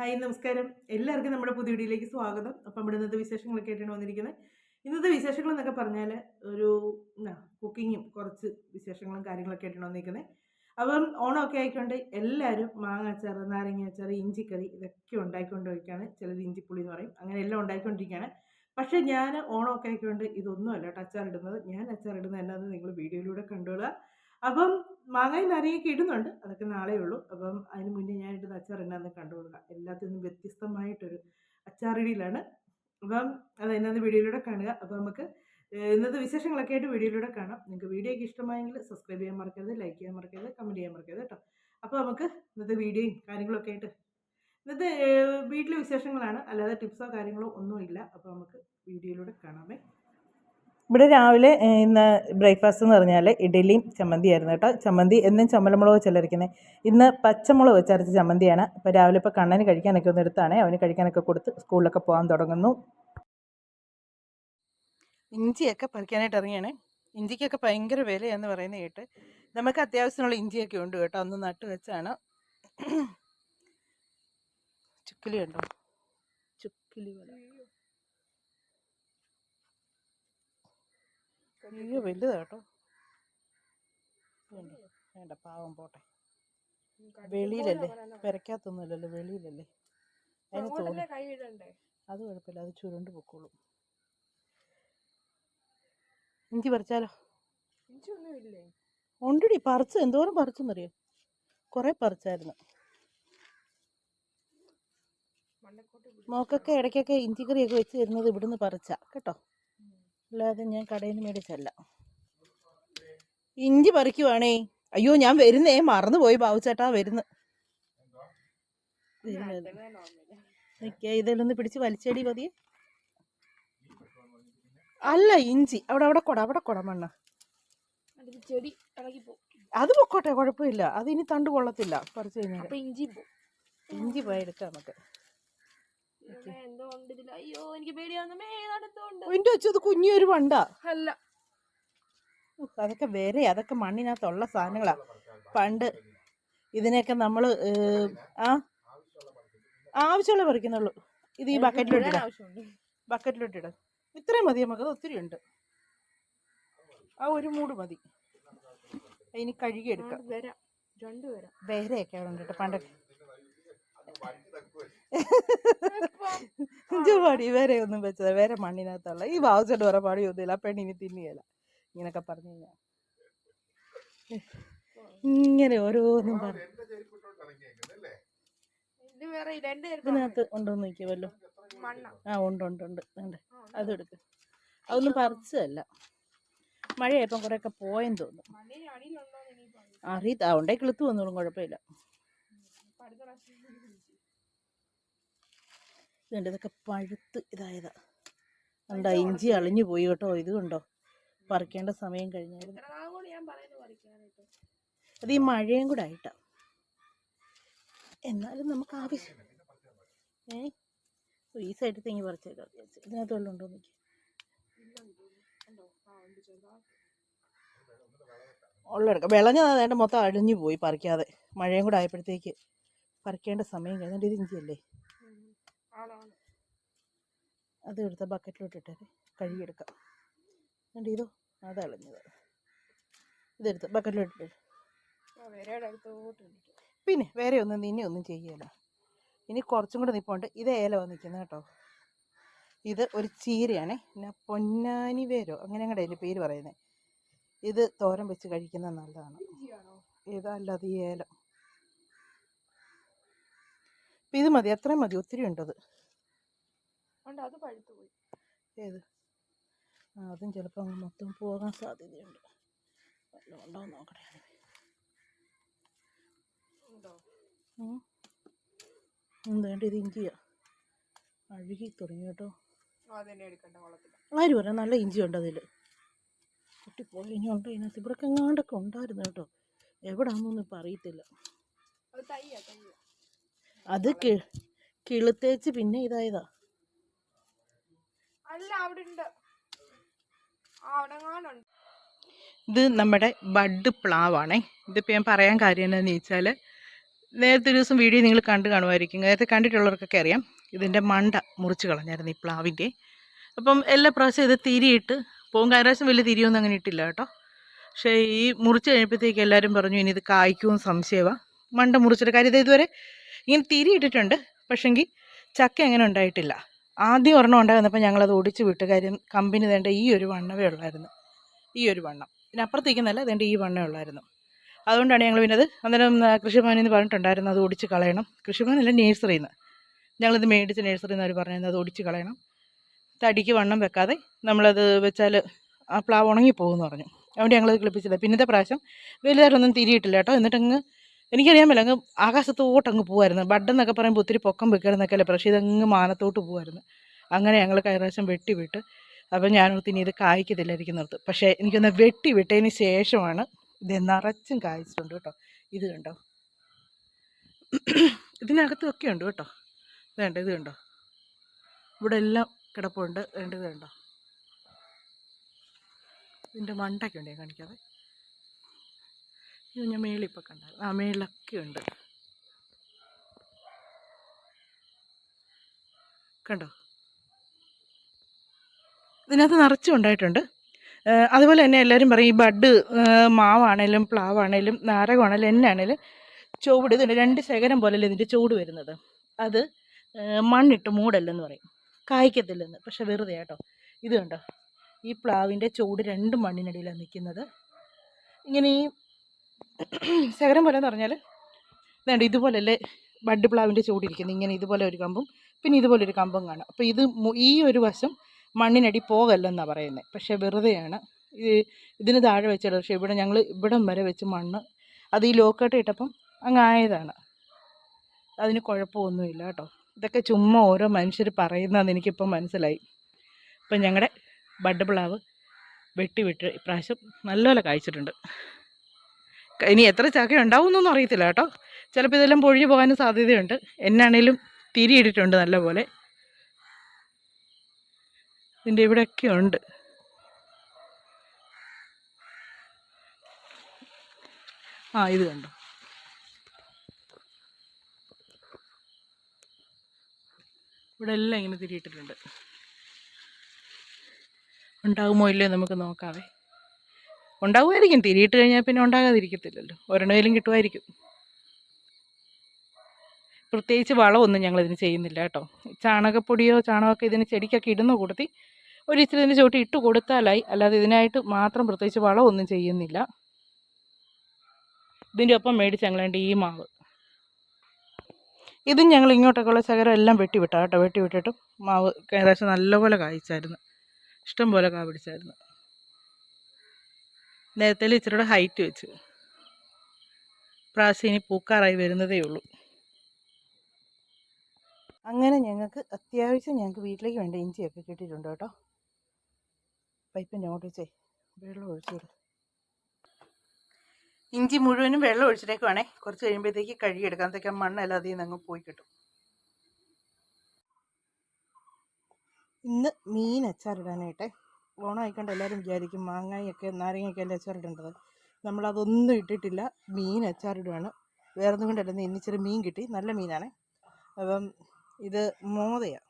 Hi നമസ്കാരം. എല്ലാവർക്കും നമ്മുടെ പുതിയ വീഡിയോയിലേക്ക് സ്വാഗതം. അപ്പം നമ്മുടെ ഇന്നത്തെ വിശേഷങ്ങളൊക്കെ ആയിട്ടാണ് വന്നിരിക്കുന്നത്. ഇന്നത്തെ വിശേഷങ്ങൾ എന്നൊക്കെ പറഞ്ഞാൽ ഒരു കുക്കിങ്ങും കുറച്ച് വിശേഷങ്ങളും കാര്യങ്ങളൊക്കെ ആയിട്ടാണ് വന്നിരിക്കുന്നത്. അപ്പം ഓണമൊക്കെ ആയിക്കൊണ്ട് എല്ലാവരും മാങ്ങ അച്ചാർ നാരങ്ങ അച്ചാർ ഇഞ്ചിക്കറി ഇതൊക്കെ ഉണ്ടാക്കിക്കൊണ്ടിരിക്കുകയാണ് ചിലർ ഇഞ്ചിപ്പുളി എന്ന് പറയും. അങ്ങനെ എല്ലാം ഉണ്ടായിക്കൊണ്ടിരിക്കുകയാണ്. പക്ഷേ ഞാൻ ഓണമൊക്കെ ആയിക്കൊണ്ട് ഇതൊന്നും അല്ല കേട്ടോ അച്ചാർ ഇടുന്നത്. ഞാൻ അച്ചാർ ഇടുന്നത് എന്നാന്ന് നിങ്ങൾ വീഡിയോയിലൂടെ കണ്ടുകൊള്ളുക അപ്പം മാങ്ങയും നാരങ്ങയൊക്കെ ഇടുന്നുണ്ട്. അതൊക്കെ നാളെ ഉള്ളൂ. അപ്പം അതിന് മുന്നേ ഞാൻ ഇടുന്ന അച്ചാർ എന്നാന്ന് എല്ലാത്തിൽ നിന്നും വ്യത്യസ്തമായിട്ടൊരു അച്ചാറിടിയിലാണ് അപ്പം അത് എന്നാന്ന് വീഡിയോയിലൂടെ കാണുക. അപ്പം നമുക്ക് ഇന്നത്തെ വിശേഷങ്ങളൊക്കെ ആയിട്ട് വീഡിയോയിലൂടെ കാണാം. നിങ്ങൾക്ക് വീഡിയോ ഇഷ്ടമായെങ്കിൽ സബ്സ്ക്രൈബ് ചെയ്യാൻ മറക്കരുത് ലൈക്ക് ചെയ്യാൻ മറക്കരുത് കമന്റ് ചെയ്യാൻ മറക്കരുത് കേട്ടോ അപ്പോൾ നമുക്ക് ഇന്നത്തെ വീഡിയോയും കാര്യങ്ങളൊക്കെ ആയിട്ട് ഇന്നത്തെ വീട്ടിലെ വിശേഷങ്ങളാണ്. അല്ലാതെ ടിപ്സോ കാര്യങ്ങളോ ഒന്നും ഇല്ല അപ്പോൾ നമുക്ക് വീഡിയോയിലൂടെ കാണാമേ. ഇവിടെ രാവിലെ ഇന്ന് ബ്രേക്ക്ഫാസ്റ്റ് എന്ന് പറഞ്ഞാൽ ഇഡലിയും ചമ്മന്തിയായിരുന്നു കേട്ടോ. ചമ്മന്തി എന്നും ചമ്മലമുളക് ചിലരിക്കുന്നത് ഇന്ന് പച്ചമുളക് വെച്ചരച്ച ചമ്മന്തിയാണ്. ഇപ്പോൾ രാവിലെ ഇപ്പോൾ കണ്ണന് കഴിക്കാനൊക്കെ ഒന്ന് എടുത്താണ്. അവന് കഴിക്കാനൊക്കെ കൊടുത്ത് സ്കൂളിലൊക്കെ പോകാൻ തുടങ്ങുന്നു. ഇഞ്ചിയൊക്കെ പറിക്കാനായിട്ട് ഇറങ്ങിയാണ്. ഇഞ്ചിക്കൊക്കെ ഭയങ്കര വിലയെന്ന് പറയുന്നത് കേട്ട് നമുക്ക് അത്യാവശ്യമുള്ള ഇഞ്ചിയൊക്കെ ഉണ്ട് കേട്ടോ. അന്ന് നട്ട് വെച്ചാണ്. ചുക്കിലി ഉണ്ടോ ചുക്കിലി വില അയ്യോ വലുതാ കേട്ടോ. വേണ്ട പാവം പോട്ടെ. വെളിയിലല്ലേ? പെരക്കാത്തൊന്നുമില്ലല്ലോ വെളിയിലല്ലേ? അതിന് തോന്നി. അത് കുഴപ്പമില്ല അത് ചുരുണ്ട് പൊക്കോളും. ഇഞ്ചി പറിച്ചാലോ? ഉണ്ടടി പറിച്ച്. എന്തോരം പറിച്ചെന്നറിയോ? കുറേ പറിച്ചായിരുന്നു. മോക്കൊക്കെ ഇടയ്ക്കൊക്കെ ഇഞ്ചിക്കറിയൊക്കെ വെച്ച് തരുന്നത് ഇവിടുന്ന് പറിച്ച. കേട്ടോ? അല്ലാതെ ഞാൻ കടയിൽ നിന്ന് മേടിച്ചല്ല ഇഞ്ചി പറിക്കുവാണേ. അയ്യോ ഞാൻ വരുന്നേ. മറന്നുപോയി ബാബുച്ചേട്ടാ വരുന്നു. നിക്കേ ഇതിലൊന്ന് പിടിച്ച് വലിച്ചേടി മതി അല്ല ഇഞ്ചി. അവിടെ അവിടെ കൊട അവിടെ കൊട മണ്ണ. ചെടി അത് പൊക്കോട്ടെ കുഴപ്പമില്ല. അത് ഇനി തണ്ട് കൊള്ളത്തില്ല. പറിച്ചു കഴിഞ്ഞാൽ ഇഞ്ചി പോയി എടുക്കാം നമുക്ക്. അയ്യോ എനിക്ക് വെച്ചത് കുഞ്ഞൊരു പണ്ടാ അല്ല. അതൊക്കെ വേറെ അതൊക്കെ മണ്ണിനകത്തുള്ള സാധനങ്ങളാ. പണ്ട് ഇതിനെയൊക്കെ നമ്മൾ ആ? ആവശ്യമുള്ള പറിക്കുന്നുള്ളൂ. ഇത് ഈ ബക്കറ്റിലോട്ട് ബക്കറ്റിലോട്ട് ബക്കറ്റിലോട്ടിട ഇത്രയും മതി നമുക്ക് അത് ഒത്തിരി ഉണ്ട്. ആ ഒരു മൂട് മതി. ഇനി കഴുകി എടുക്കാം വരാം. രണ്ടു വരാം. വേരെയൊക്കെ അവിടെ ഉണ്ട് കേട്ടോ. പണ്ടൊക്കെ. ജുപാടി വേറെ ഒന്നും വെച്ചത് വേറെ മണ്ണിനകത്തുള്ള ഈ ബാവുച്ചോട്ട് വേറെ പാടി ഒന്നുമില്ല ആ പെണ്ണിനി തിന്നുകയില്ല ഇങ്ങനൊക്കെ പറഞ്ഞു കഴിഞ്ഞാൽ ഇങ്ങനെ ഓരോന്നും പറഞ്ഞു. ഇത് വേറെ രണ്ട് ഇതിനകത്ത് ഉണ്ടോന്ന് നോക്കിയവല്ലോ. മണ്ണ. ആ ഉണ്ട് ഉണ്ട് ഉണ്ട്. ഉണ്ട്. അത് എടുക്ക്. അതൊന്നും പറിച്ചതല്ല. മഴയായപ്പം കുറെയൊക്കെ പോയെന്ന് തോന്നുന്നു. എന്ന് അറിയത്ത ഉണ്ടേ കിളുത്ത് വന്നോളും കുഴപ്പമില്ല. ഇതുണ്ട് ഇതൊക്കെ പഴുത്ത് ഇതായതാ. കണ്ടോ ഇഞ്ചി അളിഞ്ഞു പോയി കേട്ടോ ഇത് കണ്ടോ? പറിക്കേണ്ട സമയം കഴിഞ്ഞായിരുന്നു. അത് ഈ മഴയും കൂടെ ആയിട്ടാ. എന്നാലും നമുക്ക് ആവശ്യം ഏ? ഈ സൈഡിൽ തെങ്ങി പറിച്ചേക്കാം. ഇതിനകത്ത് വെള്ളം ഉണ്ടോ നോക്കി. ഉണ്ടോ ആ ഉണ്ട് ചെറുതാ ഉള്ളെടുക്കാം മൊത്തം അഴിഞ്ഞു പോയി പറിക്കാതെ. മഴയും കൂടെ ആയപ്പോഴത്തേക്ക് പറിക്കേണ്ട സമയം കഴിഞ്ഞിട്ട് ഇത് ഇഞ്ചിയല്ലേ? അത് എടുത്ത ബക്കറ്റിലോട്ട് ഇട്ടേ കഴുകിയെടുക്കാം. എന്നിട്ട് ഇതോ? അത് അളഞ്ഞത് ഇതെടുത്ത് ബക്കറ്റിലോട്ട് ഇട്ടേ. ആ വരയുടെ അടുത്തോട്ട് പിന്നെ വേറെ ഒന്നും ഇനി ഒന്നും ചെയ്യല. ഇനി കുറച്ചും കൂടെ നിൽപ്പുണ്ട് ഇത് ഏല വന്നിരിക്കുന്നത് കേട്ടോ. ഇത് ഒരു ചീരയാണേ. പിന്നെ പൊന്നാനി വേരോ? അങ്ങനെ അങ്ങടെ അതിന്റെ പേര് പറയുന്നത് ഇത് തോരം വെച്ച് കഴിക്കുന്നത് നല്ലതാണ്. ഇതല്ലാതെ ഈ ഏലം ഇപ്പം ഇത് മതി. അത്രയും മതി. ഒത്തിരി ഉണ്ടത്. ഉണ്ട് അത് പഴുത്തു പോയി. ഏത്? ആ അതും ചിലപ്പോൾ അങ്ങ് മൊത്തം പോകാൻ സാധ്യതയുണ്ട്. വല്ലതും ഉണ്ടോ? നോക്കട്ടെ എന്താണ്ട് ഇത് ഇഞ്ചിയാ? അഴുകി തുടങ്ങി കേട്ടോ. ആര് പറയാം നല്ല ഇഞ്ചി ഉണ്ട് അതിൽ കുട്ടി ഇനി ഉണ്ടോ ഇതിനകത്ത്. ഇവിടെ എങ്ങാണ്ടൊക്കെ ഉണ്ടായിരുന്നു കേട്ടോ. എവിടാന്നൊന്നും ഇപ്പം അറിയത്തില്ല. അത് കിളുത്തേച്ച് പിന്നെ ഇതായതാ. അല്ല അവിടെ ഉണ്ട് ആ അവിടെ കാണുണ്ട് ഇത് നമ്മുടെ ബഡ് പ്ലാവാണേ. ഇതിപ്പോൾ ഞാൻ പറയാൻ കാര്യം എന്താണെന്ന് വെച്ചാൽ നേരത്തെ ഒരു ദിവസം വീഡിയോ നിങ്ങൾ കണ്ടു കാണുമായിരിക്കും. നേരത്തെ കണ്ടിട്ടുള്ളവർക്കൊക്കെ അറിയാം. ഇതിന്റെ മണ്ട മുറിച്ച് കളഞ്ഞായിരുന്നു ഈ പ്ലാവിന്റെ അപ്പം എല്ലാ പ്രാവശ്യം ഇത് തിരിയിട്ട് പോകും. കാരാശം വലിയ തിരിയൊന്നും അങ്ങനെ ഇട്ടില്ല കേട്ടോ. പക്ഷേ ഈ മുറിച്ച് കഴിഞ്ഞപ്പോഴത്തേക്ക് എല്ലാവരും പറഞ്ഞു ഇനി ഇത് കായ്ക്കുമെന്ന് സംശയമാണ് മണ്ട മുറിച്ചിട്ട് കാര്യം ഇത് ഇതുവരെ ഇങ്ങനെ തിരി ഇട്ടിട്ടുണ്ട്. പക്ഷെങ്കിൽ ചക്ക അങ്ങനെ ഉണ്ടായിട്ടില്ല. ആദ്യം ഒരെണ്ണം ഉണ്ടായിരുന്നപ്പോൾ ഞങ്ങളത് ഓടിച്ച് വിട്ടു. കാര്യം കമ്പനി തേണ്ട ഈ ഒരു വണ്ണമേ ഉള്ളായിരുന്നു. ഈ ഒരു വണ്ണം. പിന്നെ അപ്പുറത്തേക്കുന്നല്ല അതേണ്ട ഈ വണ്ണമേ ഉള്ളായിരുന്നു. അതുകൊണ്ടാണ് ഞങ്ങൾ പിന്നെ അത് അന്നേരം കൃഷിഭവനിൽ നിന്ന് പറഞ്ഞിട്ടുണ്ടായിരുന്നു അത് ഓടിച്ച് കളയണം. കൃഷിഭവനല്ല നേഴ്സറിയിൽ നിന്ന് ഞങ്ങളിത് മേടിച്ച് നേഴ്സറിയിൽ നിന്ന് അവർ പറഞ്ഞിരുന്നത് അത് ഓടിച്ച് കളയണം. തടിക്ക് വണ്ണം വെക്കാതെ നമ്മളത് വെച്ചാൽ ആ പ്ലാവ് ഉണങ്ങി പോകുമെന്ന് പറഞ്ഞു. അതുകൊണ്ട് ഞങ്ങളത് കിളിപ്പിച്ചത്. പിന്നത്തെ പ്രാവശ്യം വലുതായിട്ടൊന്നും തിരിയിട്ടില്ല കേട്ടോ. എന്നിട്ടങ്ങ് എനിക്കറിയാമല്ലോ അങ്ങ് ആകാശത്തോട്ട് അങ്ങ് പോകുമായിരുന്നു ബഡ് എന്നൊക്കെ പറയുമ്പോൾ ഒത്തിരി പൊക്കം വെക്കരുന്നൊക്കെ അല്ലേ പക്ഷേ ഇതങ്ങ് മാനത്തോട്ട് പോകുമായിരുന്നു അങ്ങനെ ഞങ്ങൾ കൈറാശം വെട്ടി വിട്ട് അപ്പം ഞാനോർത്ത് ഇനി ഇത് കായ്ക്കത്തില്ലായിരിക്കും നിർത്ത് പക്ഷേ എനിക്കൊന്ന് വെട്ടി വിട്ടതിന് ശേഷമാണ് ഇത് നിറച്ചും കായ്ച്ചിട്ടുണ്ട് കേട്ടോ. ഇത് കണ്ടോ? ഇതിനകത്തൊക്കെ ഉണ്ട് കേട്ടോ. വേണ്ട ഇത് കണ്ടോ? ഇവിടെ എല്ലാം കിടപ്പുണ്ട്. വേണ്ട ഇത് കണ്ടോ? ഇതിന്റെ മണ്ടൊക്കെ ഉണ്ട് ഞാൻ കാണിക്കാതെ ഞാൻ മേളിൽ ഇപ്പോൾ കണ്ടായിരുന്നു ആ മേളിലൊക്കെ ഉണ്ട്. കണ്ടോ? ഇതിനകത്ത് നിറച്ചും ഉണ്ടായിട്ടുണ്ട്. അതുപോലെ തന്നെ എല്ലാവരും പറയും ഈ ബഡ് മാവാണേലും പ്ലാവാണേലും നാരകമാണേലും എന്നാണേലും ചുവട് ഇതിന്റെ രണ്ട് ശേഖരം പോലല്ലേ ഇതിന്റെ ചുവട് വരുന്നത്? അത് മണ്ണിട്ട് മൂടല്ലെന്ന് പറയും. കായ്ക്കത്തില്ലെന്ന്. പക്ഷെ വെറുതെ കേട്ടോ. ഇത് കണ്ടോ? ഈ പ്ലാവിന്റെ ചുവട് രണ്ട് മണ്ണിനടിയിലാണ് നിൽക്കുന്നത് ഇങ്ങനെ ഈ ശകരം പോലെ എന്ന് പറഞ്ഞാൽ വേണ്ട ഇതുപോലല്ലേ ബഡ് പ്ലാവിന്റെ ചൂടിരിക്കുന്നത് ഇങ്ങനെ ഇതുപോലെ ഒരു കമ്പും പിന്നെ ഇതുപോലെ ഒരു കമ്പും കാണും. അപ്പോൾ ഇത് ഈ ഒരു വശം മണ്ണിനടി പോകല്ലെന്നാണ് പറയുന്നത് പക്ഷേ വെറുതെയാണ്. ഇത് ഇതിന് താഴെ വെച്ചത് പക്ഷേ ഇവിടെ ഞങ്ങൾ ഇവിടം വരെ വെച്ച് മണ്ണ് അത് ഈ ലോക്കട്ട് ഇട്ടപ്പം അങ്ങ് ആയതാണ്. അതിന് കുഴപ്പമൊന്നുമില്ല കേട്ടോ. ഇതൊക്കെ ചുമ്മാ ഓരോ മനുഷ്യർ പറയുന്നതെന്ന് എനിക്കിപ്പം മനസ്സിലായി. ഇപ്പം ഞങ്ങളുടെ ബഡ് പ്ലാവ് വെട്ടി വിട്ട് ഇപ്രാവശ്യം നല്ലപോലെ കായ്ച്ചിട്ടുണ്ട്. ഇനി എത്ര ചാക്ക ഉണ്ടാവുമെന്നൊന്നും അറിയത്തില്ല കേട്ടോ. ചിലപ്പോൾ ഇതെല്ലാം പൊഴിഞ്ഞു പോകാനും സാധ്യതയുണ്ട്. എന്നാണേലും തിരിയിട്ടിട്ടുണ്ട് നല്ലപോലെ. ഇതിന്റെ ഇവിടെയൊക്കെ ഉണ്ട്. ആ ഇത് കണ്ടോ? ഇവിടെ എല്ലാം ഇങ്ങനെ തിരിയിട്ടിട്ടുണ്ട് ഉണ്ടാകുമോ ഇല്ലയോ നമുക്ക് നോക്കാവേ. ഉണ്ടാകുമായിരിക്കും തിരിയിട്ട് കഴിഞ്ഞാൽ പിന്നെ ഉണ്ടാകാതിരിക്കത്തില്ലല്ലോ. ഒരെണ്ണയിലും കിട്ടുമായിരിക്കും. പ്രത്യേകിച്ച് വളമൊന്നും ഞങ്ങൾ ഇതിന് ചെയ്യുന്നില്ല കേട്ടോ. ചാണകപ്പൊടിയോ ചാണകമൊക്കെ ഇതിന് ചെടിക്കൊക്കെ ഇടുന്ന കൂട്ടത്തിൽ ഒരു ഇച്ചിരി ഇതിന് ചോട്ടി ഇട്ട് കൊടുത്താലായി. അല്ലാതെ ഇതിനായിട്ട് മാത്രം പ്രത്യേകിച്ച് വളമൊന്നും ചെയ്യുന്നില്ല. ഇതിന്റെ ഒപ്പം മേടിച്ച് ഞങ്ങളുടെ ഈ മാവ്. ഇതും ഞങ്ങൾ ഇങ്ങോട്ടൊക്കെയുള്ള ശകരം എല്ലാം വെട്ടിവിട്ടാട്ടോ വിട്ടാ കേട്ടോ. വെട്ടി വിട്ടിട്ടും മാവ് ഏകദേശം നല്ലപോലെ കായ്ച്ചായിരുന്നു. ഇഷ്ടം പോലെ കാ പിടിച്ചായിരുന്നു. നേരത്തെ ഇച്ചിരിയുടെ ഹൈറ്റ് വെച്ച്. പ്രാവശ്യം ഇനി പൂക്കാറായി വരുന്നതേ ഉള്ളൂ. അങ്ങനെ ഞങ്ങൾക്ക് അത്യാവശ്യം ഞങ്ങൾക്ക് വീട്ടിലേക്ക് വേണ്ട ഇഞ്ചിയൊക്കെ കിട്ടിയിട്ടുണ്ട് കേട്ടോ. പൈപ്പിന്റെ ഓടിച്ചേ വെള്ളം ഒഴിച്ചു വിട് ഇഞ്ചി മുഴുവനും വെള്ളം ഒഴിച്ചിട്ടേക്കുവാണേ. കുറച്ച് കഴിയുമ്പോഴത്തേക്ക് കഴുകിയെടുക്കാത്തേക്ക് മണ്ണെല്ലാം അതിൽ പോയി കിട്ടും. ഇന്ന് മീൻ അച്ചാറിടാനായിട്ടെ. ഓണം ആയിക്കൊണ്ട് എല്ലാവരും വിചാരിക്കും മാങ്ങയൊക്കെ നാരങ്ങയൊക്കെ അല്ലേ അച്ചാറിടേണ്ടത്. നമ്മളതൊന്നും ഇട്ടിട്ടില്ല. മീൻ അച്ചാറിടുകയാണ് വേറെ ഒന്നും കൊണ്ടല്ല. ഇന്ന് ഇന്നിച്ചിരി മീൻ കിട്ടി. നല്ല മീനാണ്. അപ്പം ഇത് മോതയാണ്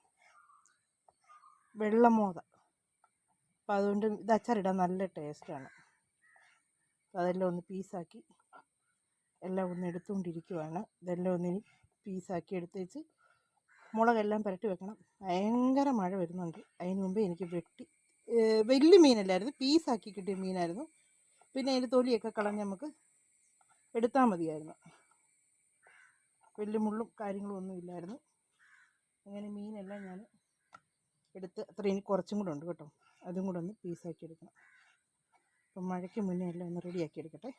വെള്ളമോത അപ്പം അതുകൊണ്ട് ഇത് അച്ചാറിടാൻ നല്ല ടേസ്റ്റാണ്. അതെല്ലാം ഒന്ന് പീസാക്കി എല്ലാം ഒന്ന് എടുത്തുകൊണ്ടിരിക്കുവാണ്. ഇതെല്ലാം ഒന്ന് പീസാക്കി എടുത്ത് വെച്ച് മുളകെല്ലാം പുരട്ടി വെക്കണം. ഭയങ്കര മഴ വരുന്നുണ്ട്. അതിന് മുമ്പേ എനിക്ക് വെട്ടി വലിയ മീനല്ലായിരുന്നു. പീസാക്കി കിട്ടിയ മീനായിരുന്നു. പിന്നെ അതിന്റെ തൊലിയൊക്കെ കളഞ്ഞ് നമുക്ക് എടുത്താൽ മതിയായിരുന്നു. വലിയ മുള്ളും കാര്യങ്ങളും ഒന്നും ഇല്ലായിരുന്നു. അങ്ങനെ മീനെല്ലാം ഞാൻ എടുത്ത് അത്ര ഇനി കുറച്ചും കൂടെ ഉണ്ട് കേട്ടോ. അതും കൂടെ ഒന്ന് പീസാക്കി എടുക്കണം. അപ്പം മഴയ്ക്ക് മുന്നേ എല്ലാം ഒന്ന് റെഡിയാക്കി എടുക്കട്ടെ.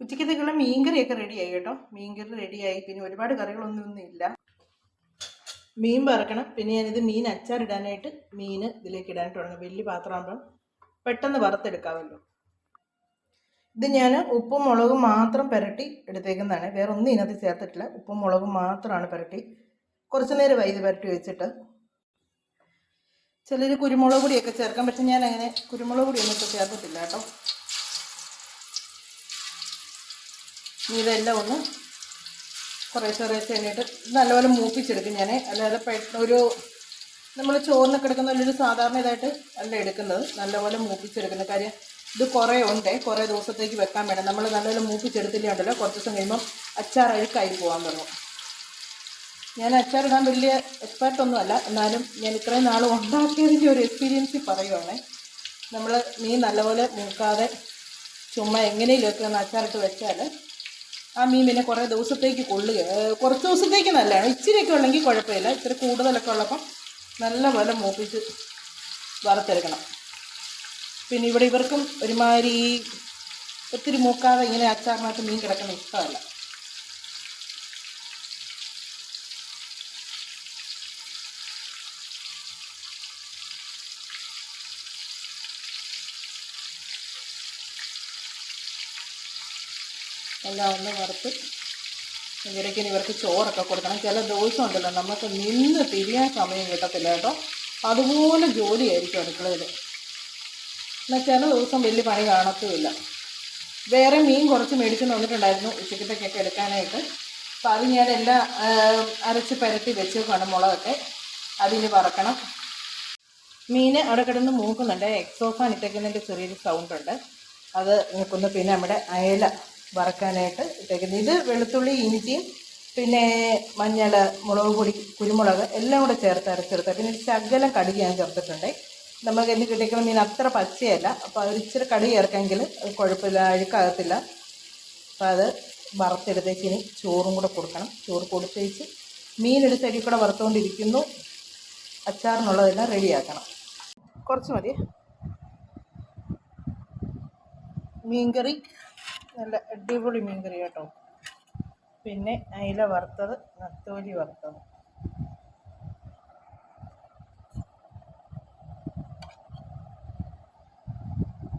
ഉച്ചക്കത്തേക്കുള്ള മീൻകറിയൊക്കെ റെഡിയായി കേട്ടോ. മീൻകറി റെഡിയായി പിന്നെ ഒരുപാട് കറികളൊന്നും ഇല്ല. മീൻ വറക്കണം. പിന്നെ ഞാനിത് മീൻ അച്ചാറിടാനായിട്ട് മീൻ ഇതിലേക്ക് ഇടാനായിട്ട് തുടങ്ങും. വലിയ പാത്രമാകുമ്പം പെട്ടെന്ന് വറുത്തെടുക്കാമല്ലോ. ഇത് ഞാൻ ഉപ്പും മുളകും മാത്രം പുരട്ടി എടുത്തേക്കുന്നതാണ്. വേറെ ഒന്നും ഇതിനകത്ത് ചേർത്തിട്ടില്ല. ഉപ്പും മുളകും മാത്രമാണ് പുരട്ടി കുറച്ച് നേരം വൈദ്യു പുരട്ടി വെച്ചിട്ട്. ചിലർ കുരുമുളക് പൊടിയൊക്കെ ചേർക്കാം. പക്ഷെ ഞാൻ അങ്ങനെ കുരുമുളക് പൊടിയൊന്നും ഇപ്പോൾ ചേർത്തിട്ടില്ല കേട്ടോ. ഇതെല്ലാം ഒന്ന് കുറേശ്ശെ കുറേശ്ശെ എണ്ണിട്ട് നല്ലപോലെ മൂപ്പിച്ചെടുക്കും ഞാൻ അല്ലാതെ പെട്ടെന്ന് ഒരു നമ്മൾ ചോറിനൊക്കെ എടുക്കുന്ന ഒരു സാധാരണ ഇതായിട്ട് അല്ല എടുക്കുന്നത്. നല്ലപോലെ മൂപ്പിച്ചെടുക്കുന്ന കാര്യം ഇത് കുറേ ഉണ്ട്. കുറേ ദിവസത്തേക്ക് വെക്കാൻ വേണം. നമ്മൾ നല്ലപോലെ മൂപ്പിച്ചെടുത്തില്ല ഉണ്ടല്ലോ കുറച്ച് ദിവസം കഴിയുമ്പം അച്ചാർ അഴുക്കായി പോകാൻ തുടങ്ങും. ഞാൻ അച്ചാറിടാൻ വലിയ എക്സ്പേർട്ടൊന്നും അല്ല. എന്നാലും ഞാൻ ഇത്രയും നാൾ ഉണ്ടാക്കിയതിന്റെ ഒരു എക്സ്പീരിയൻസ് പറയുവാണേ. നമ്മൾ മീൻ നല്ലപോലെ മൂക്കാതെ ചുമ്മാ എങ്ങനെയൊക്കെ ഒന്ന് അച്ചാറിട്ട് വെച്ചാൽ ആ മീൻ പിന്നെ കുറേ ദിവസത്തേക്ക് കൊള്ളുക. കുറച്ച് ദിവസത്തേക്ക് നല്ലതാണ്. ഇച്ചിരിയൊക്കെ ഉള്ളെങ്കിൽ കുഴപ്പമില്ല. ഇത്ര കൂടുതലൊക്കെ ഉള്ളപ്പം നല്ലപോലെ മൂപ്പിച്ച് വറുത്തെടുക്കണം. പിന്നെ ഇവിടെ ഇവർക്കും ഒരുമാതിരി ഒത്തിരി മൂക്കാതെ ഇങ്ങനെ അച്ചാറിനകത്ത് മീൻ കിടക്കുന്ന ഇഷ്ടമല്ല. എല്ലാം ഒന്ന് വറുത്ത് ഇവരൊക്കെ ഇവർക്ക് ചോറൊക്കെ കൊടുക്കണം. ചില ദിവസം ഉണ്ടല്ലോ നമുക്ക് നിന്ന് തിരിയാൻ സമയം കിട്ടത്തില്ല കേട്ടോ. അതുപോലെ ജോലിയായിരിക്കും അടുക്കളയിൽ. എന്നാൽ ചില ദിവസം വലിയ പണി കാണത്തുമില്ല. വേറെ മീൻ കുറച്ച് മേടിച്ചു വന്നിട്ടുണ്ടായിരുന്നു ഉച്ചക്കത്തേക്കൊക്കെ എടുക്കാനായിട്ട്. അപ്പം അത് ഞാൻ എല്ലാം അരച്ച് പരത്തി വെച്ചേക്കാണ് മുളകൊക്കെ. അതിന് വറക്കണം. മീൻ അവിടെ കിടന്ന് മൂക്കുന്നുണ്ട്. എക്സോഫാൻ ഇട്ടേക്കുന്നതിന്റെ ചെറിയൊരു സൗണ്ട് ഉണ്ട്. അത് നിൽക്കുന്നു പിന്നെ നമ്മുടെ അയല വറക്കാനായിട്ട് ഇട്ടേക്കുന്നത്. ഇത് വെളുത്തുള്ളി ഇഞ്ചിയും പിന്നെ മഞ്ഞൾ മുളക് പൊടി കുരുമുളക് എല്ലാം കൂടെ ചേർത്ത് അരച്ചെടുത്ത് പിന്നെ ശകലം കടുക് ഞാൻ ചേർത്തിട്ടുണ്ട്. നമുക്ക് എന്ത് കിട്ടിക്കുന്ന മീൻ അത്ര പച്ചയല്ല. അപ്പോൾ അത് ഇച്ചിരി കടുക് ചേർക്കെങ്കിൽ അത് കുഴപ്പമില്ല അഴുക്കാകത്തില്ല. അപ്പോൾ അത് വറുത്തെടുത്തേക്ക് ഇനി ചോറും കൂടെ കൊടുക്കണം. ചോറ് കൊടുത്തേച്ച് മീനെടുത്ത് അരി കൂടെ വറുത്തുകൊണ്ടിരിക്കുന്നു അച്ചാറിനുള്ളതെല്ലാം റെഡിയാക്കണം. കുറച്ച് മതി. മീൻകറി നല്ല അടിപൊളി മീൻകറി കേട്ടോ. പിന്നെ അയില വറുത്തത് നത്തോലി വറുത്തത്.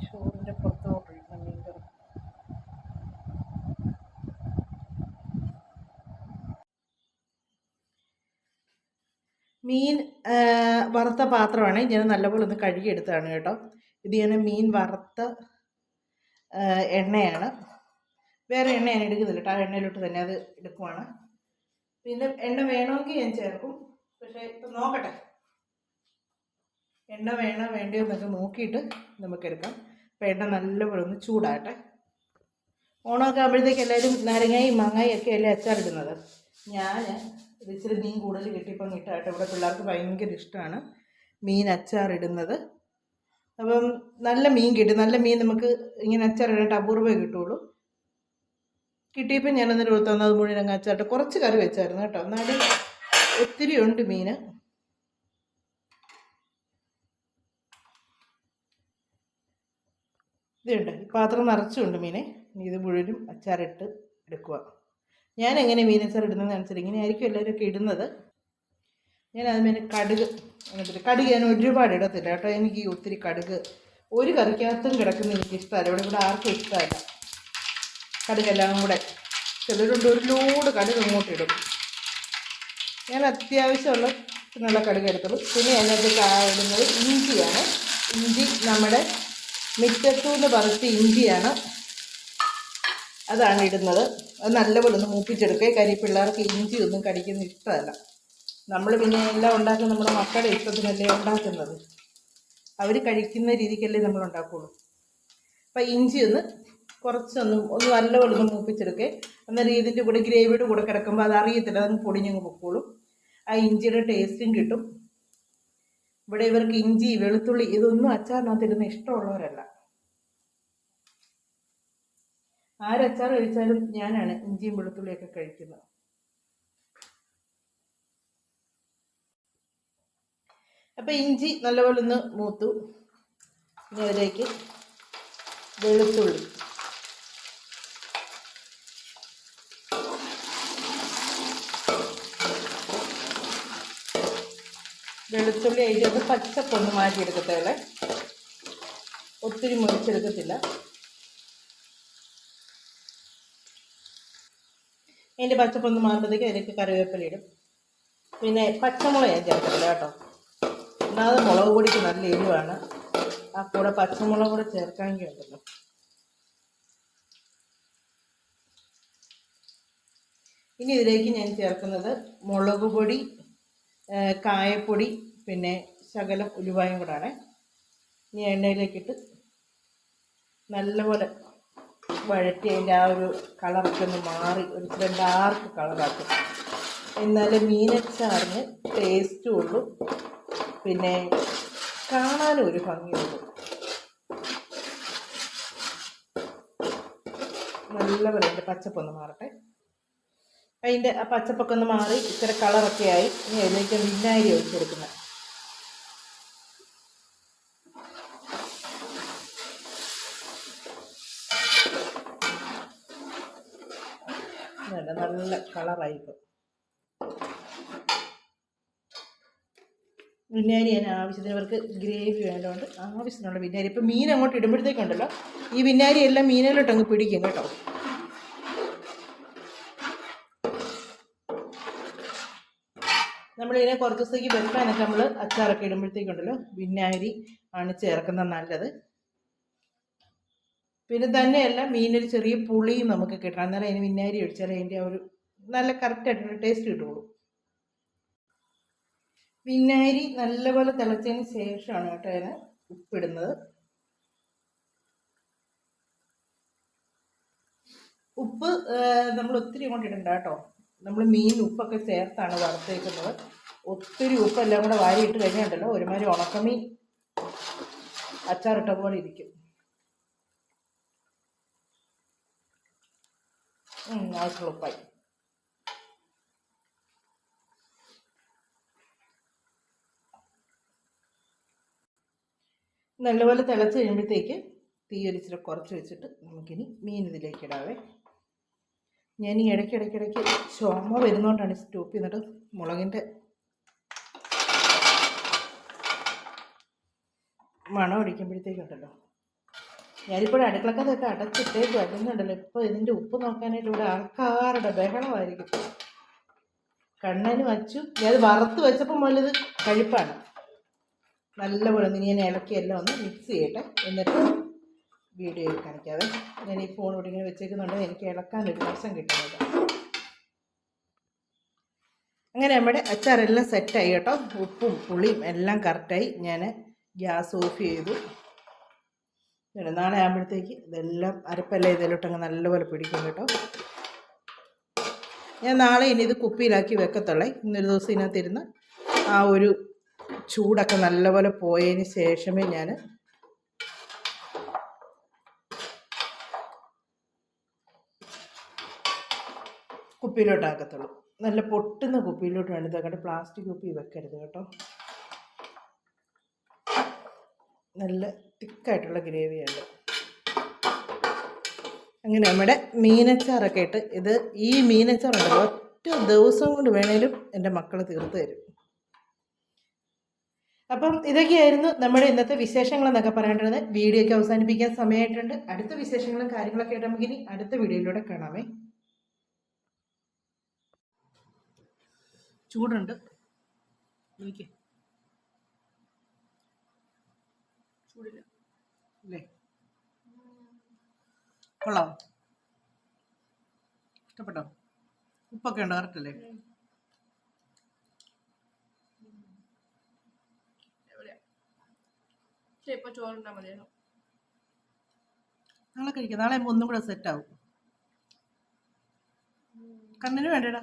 ചോറിന്റെ മീൻ മീൻ വറുത്ത പാത്രമാണ്. ഞാൻ നല്ലപോലെ ഒന്ന് കഴുകിയെടുത്തതാണ് കേട്ടോ. ഇത് ഞാൻ മീൻ വറുത്ത എണ്ണയാണ്. വേറെ എണ്ണ ഞാൻ എടുക്കുന്നില്ല ആ എണ്ണയിലോട്ട് തന്നെ അത് എടുക്കുവാണ്. പിന്നെ എണ്ണ വേണമെങ്കിൽ ഞാൻ ചേർക്കും. പക്ഷേ ഇപ്പം നോക്കട്ടെ. എണ്ണ വേണോ വേണ്ടയോ എന്നൊക്കെ നോക്കിയിട്ട് നമുക്ക് എടുക്കാം. അപ്പം എണ്ണ നല്ലപോലെ ഒന്ന് ചൂടാകട്ടെ. ഓണമൊക്കെ ആകുമ്പോഴത്തേക്ക് എല്ലാവരും നാരങ്ങയും മാങ്ങയും ഒക്കെ അല്ലേ അച്ചാറിടുന്നത് ഞാൻ ഇത് ഇച്ചിരി മീൻ കൂടുതൽ കിട്ടിയപ്പം കിട്ടാട്ടെ ഇവിടെ പിള്ളേർക്ക് ഭയങ്കര ഇഷ്ടമാണ്. മീൻ അച്ചാറിടുന്നത് അപ്പം നല്ല മീൻ കിട്ടി. നല്ല മീൻ നമുക്ക് ഇങ്ങനെ അച്ചാറിടാനായിട്ട് അപൂർവമേ കിട്ടുള്ളൂ. കിട്ടിയപ്പോൾ ഞാൻ അതിന്റെ ഒരു തന്നത് മുഴുവൻ അങ്ങ് അച്ചാറിട്ട് കുറച്ച് കറി വെച്ചായിരുന്നു കേട്ടോ. എന്നാലും ഒത്തിരി ഉണ്ട് മീൻ ഇതുണ്ട് പാത്രം നിറച്ചുണ്ട് മീനെ. ഇത് മുഴുവനും അച്ചാറിട്ട് എടുക്കുക. ഞാൻ എങ്ങനെ മീൻ ഇടുന്നതെന്ന് അനുസരിച്ച് ഇങ്ങനെ ആയിരിക്കും എല്ലാവരും ഒക്കെ ഇടുന്നത്. ഞാൻ അതിന് കടുക് എന്നിട്ട് കടുക് ഞാൻ ഒരുപാട് ഇടത്തില്ല കേട്ടോ. എനിക്ക് ഒത്തിരി കടുക് ഒരു കറിക്കകത്തും കിടക്കുന്ന എനിക്ക് ഇഷ്ടമല്ല ഇവിടെ ഇവിടെ ആർക്കും ഇഷ്ടമല്ല. കടുകെല്ലാം കൂടെ. ചിലരുണ്ട് ഒരു ലോഡ് കടുക് അങ്ങോട്ട് ഇടും. ഞാൻ അത്യാവശ്യമുള്ള നല്ല കടുക് എടുത്തുള്ളൂ. പിന്നെ അതിനകത്ത് ഇടുന്നത് ഇഞ്ചിയാണ്. ഇഞ്ചി നമ്മുടെ മിറ്റത്തൂന്ന് പറച്ച് ഇഞ്ചിയാണ്. അതാണ് ഇടുന്നത്. അത് നല്ലപോലെ ഒന്ന് മൂപ്പിച്ചെടുക്കുക കാര്യം പിള്ളേർക്ക് ഇഞ്ചി ഒന്നും കടിക്കുന്ന ഇഷ്ടമല്ല. നമ്മൾ പിന്നെ എല്ലാം ഉണ്ടാക്കുന്ന നമ്മുടെ മക്കളുടെ ഇഷ്ടത്തിനല്ലേ ഉണ്ടാക്കുന്നത്? അവർ കഴിക്കുന്ന രീതിക്കല്ലേ നമ്മൾ ഉണ്ടാക്കുകയുള്ളൂ അപ്പം ഇഞ്ചി ഒന്ന് കുറച്ചൊന്ന് ഒന്ന് നല്ലപോലെ ഒന്ന് മൂപ്പിച്ചെടുക്കേ. അന്നേരം ഇതിന്റെ കൂടെ ഗ്രേവിയുടെ കൂടെ കിടക്കുമ്പോൾ അത് അറിയത്തില്ല. അതങ്ങ് പൊടിഞ്ഞങ്ങ് പൊക്കോളും. ആ ഇഞ്ചിയുടെ ടേസ്റ്റും കിട്ടും. ഇവിടെ ഇവർക്ക് ഇഞ്ചി വെളുത്തുള്ളി ഇതൊന്നും അച്ചാറിനകത്ത് ഇടുന്ന ഇഷ്ടമുള്ളവരല്ല. ആരച്ചാർ കഴിച്ചാലും ഞാനാണ് ഇഞ്ചിയും വെളുത്തുള്ളിയൊക്കെ കഴിക്കുന്നത്. അപ്പം ഇഞ്ചി നല്ലപോലെ ഒന്ന് മൂത്തു. ഇനി അതിലേക്ക് വെളുത്തുള്ളി. വെളുത്തുള്ളി അതിന്റെ മാറ്റി മാറ്റിയെടുക്കത്തേളെ ഒത്തിരി മുറിച്ചെടുക്കത്തില്ല. അതിന്റെ പച്ചപ്പൊന്ന് മാറുമ്പോഴത്തേക്ക് അതിലേക്ക് കറിവേപ്പില ഇടും. പിന്നെ പച്ചമുളക് ഞാൻ ചേർക്കത്തില്ല കേട്ടോ. ഒന്നാമത് മുളക് പൊടിക്ക് നല്ല എരിവാണ്. ആ കൂടെ പച്ചമുളക് കൂടെ ചേർക്കാമെങ്കിൽ ഉണ്ടല്ലോ. ഇനി ഇതിലേക്ക് ഞാൻ ചേർക്കുന്നത് മുളക് പൊടി കായപ്പൊടി പിന്നെ ശകലം ഉലുവായും കൂടാണ്. ഇനി എണ്ണയിലേക്കിട്ട് നല്ലപോലെ വഴറ്റി അതിന്റെ ആ ഒരു കളറൊക്കെ ഒന്ന് മാറി ഒരു ഡാർക്ക് കളറാക്കും. എന്നാലേ മീനച്ചാറിന് ടേസ്റ്റും ഉള്ളൂ. പിന്നെ കാണാനും ഒരു ഭംഗിയുണ്ട്. നല്ല പോലെ അതിന്റെ പച്ചപ്പൊന്ന് മാറട്ടെ. അതിന്റെ ആ പച്ചപ്പൊക്കെ ഒന്ന് മാറി ഇച്ചിരി കളറൊക്കെ ആയി. ഇനി അതിലേക്ക് വിനാഗിരി ഒഴിച്ചെടുക്കുന്നത് നല്ല കളറായി വിനാഗിരി ഞാൻ ആവശ്യത്തിന് ഇവർക്ക് ഗ്രേവി വേണ്ടതുകൊണ്ട് ആവശ്യത്തിനുള്ള വിനാരി ഇപ്പം മീൻ അങ്ങോട്ട് ഇടുമ്പോഴത്തേക്കുണ്ടല്ലോ ഈ വിനാരി എല്ലാം മീനിലോട്ട് അങ്ങ് പിടിക്കും കേട്ടോ. നമ്മളിതിനെ കുറച്ച് ദിവസത്തേക്ക് വെക്കാനൊക്കെ നമ്മൾ അച്ചാറൊക്കെ ഇടുമ്പോഴത്തേക്കുണ്ടല്ലോ വിനാരി ആണ് ചേർക്കുന്നത് നല്ലത്. പിന്നെ തന്നെയല്ല മീനൊരു ചെറിയ പുളിയും നമുക്ക് കിട്ടണം. എന്നാലും അതിന് വിനാരി ഒഴിച്ചാൽ അതിന്റെ ഒരു നല്ല കറക്റ്റായിട്ടുള്ള ടേസ്റ്റ് കിട്ടുള്ളൂ വിനാഗിരി നല്ലപോലെ തിളച്ചതിന് ശേഷമാണ് കേട്ടോ അതിന് ഉപ്പിടുന്നത്. ഉപ്പ് നമ്മൾ ഒത്തിരി അങ്ങോട്ട് ഇടണ്ട കേട്ടോ. നമ്മൾ മീൻ ഉപ്പൊക്കെ ചേർത്താണ് വറുത്തേക്കുന്നത്. ഒത്തിരി ഉപ്പെല്ലാം കൂടെ വാരി ഇട്ട് കഴിഞ്ഞിട്ടുണ്ടല്ലോ. ഒരുമാതിരി ഉണക്കമീൻ അച്ചാറിട്ട പോലെ ഇരിക്കും. ആവശ്യമുള്ള ഉപ്പായി. നല്ലപോലെ തിളച്ച് കഴിയുമ്പോഴത്തേക്ക് തീ ഒരിച്ചിരി കുറച്ച് വെച്ചിട്ട് നമുക്കിനി മീൻ ഇതിലേക്ക് ഇടാവേ. ഞാൻ ഈ ഇടയ്ക്ക് ഇടയ്ക്ക് ഇടയ്ക്ക് ചുമ വരുന്നതുകൊണ്ടാണ് സ്റ്റോപ്പ് ചെയ്യുന്നത്. മുളകിന്റെ മണം അടിക്കുമ്പോഴത്തേക്കുണ്ടല്ലോ ഞാനിപ്പോൾ അടുക്കളക്കതൊക്കെ അടച്ചിട്ടേക്ക് വരുന്നുണ്ടല്ലോ. ഇപ്പോൾ ഇതിന്റെ ഉപ്പ് നോക്കാനായിട്ട് ഇവിടെ ആൾക്കാരുടെ ബഹളമായിരിക്കും. കണ്ണനും അച്ചും ഞാൻ വറുത്ത് വെച്ചപ്പോൾ മുതലിത് കഴിപ്പാണ്. നല്ലപോലെ ഒന്ന് ഞാൻ ഇളക്കിയെല്ലാം ഒന്ന് മിക്സ് ചെയ്യട്ടെ. എന്നിട്ട് വീഡിയോ കാണിക്കാതെ ഞാൻ ഈ ഫോൺ ഇവിടെ ഇങ്ങനെ വെച്ചേക്കുന്നുണ്ട്. എനിക്ക് ഇളക്കാൻ ഒരു ദിവസം കിട്ടുന്നത് അങ്ങനെ നമ്മുടെ അച്ചാറെല്ലാം സെറ്റായി കേട്ടോ. ഉപ്പും പുളിയും എല്ലാം കറക്റ്റായി ഞാൻ ഗ്യാസ് ഓഫ് ചെയ്തു. നാളെ ആകുമ്പോഴത്തേക്ക് ഇതെല്ലാം അരപ്പെല്ലാം ഇതിലോട്ടങ്ങ് നല്ലപോലെ പിടിക്കും കേട്ടോ. ഞാൻ നാളെ ഇനി ഇത് കുപ്പിയിലാക്കി വെക്കത്തുള്ളേ. ഇന്നൊരു ദിവസം ഇതിനകത്തിരുന്ന് ആ ഒരു ചൂടൊക്കെ നല്ലപോലെ പോയതിന് ശേഷമേ ഞാൻ കുപ്പിയിലോട്ടാക്കത്തുള്ളൂ. നല്ല പൊട്ടുന്ന കുപ്പിയിലോട്ട് വേണം ഇതാക്കട്ടെ പ്ലാസ്റ്റിക് കുപ്പി വെക്കരുത് കേട്ടോ. നല്ല തിക്കായിട്ടുള്ള ഗ്രേവിയാണ്. അങ്ങനെ നമ്മുടെ മീനച്ചാറൊക്കെ ഇട്ട് ഇത് ഈ മീനച്ചാറുണ്ടല്ലോ ഒറ്റ ദിവസം കൊണ്ട് വേണേലും എന്റെ മക്കൾ തീർത്ത് തരും. അപ്പം ഇതൊക്കെയായിരുന്നു നമ്മുടെ ഇന്നത്തെ വിശേഷങ്ങൾ എന്നൊക്കെ പറയേണ്ടത്. വീഡിയോ ഒക്കെ അവസാനിപ്പിക്കാൻ സമയമായിട്ടുണ്ട്. അടുത്ത വിശേഷങ്ങളും കാര്യങ്ങളൊക്കെ ആയിട്ട് നമുക്ക് ഇനി അടുത്ത വീഡിയോയിലൂടെ കാണാമേ. ചൂടുണ്ട്. എനിക്ക് ചൂടില്ല. അല്ലേ കൊള്ളാം. ഇഷ്ടപ്പെട്ടോ? ഉപ്പൊക്കെ ഉണ്ടോ? കറക്റ്റ് അല്ലേ എവിടെയാ പക്ഷെ ഇപ്പൊ ചോറുണ്ടാ മതിയായിരുന്നു നാളെ കഴിക്കാം. നാളെ ഒന്നും കൂടെ സെറ്റ് ആവും. കണ്ണിന് വേണ്ടടാ.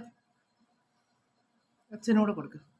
അച്ഛനോട് കൊടുക്ക്.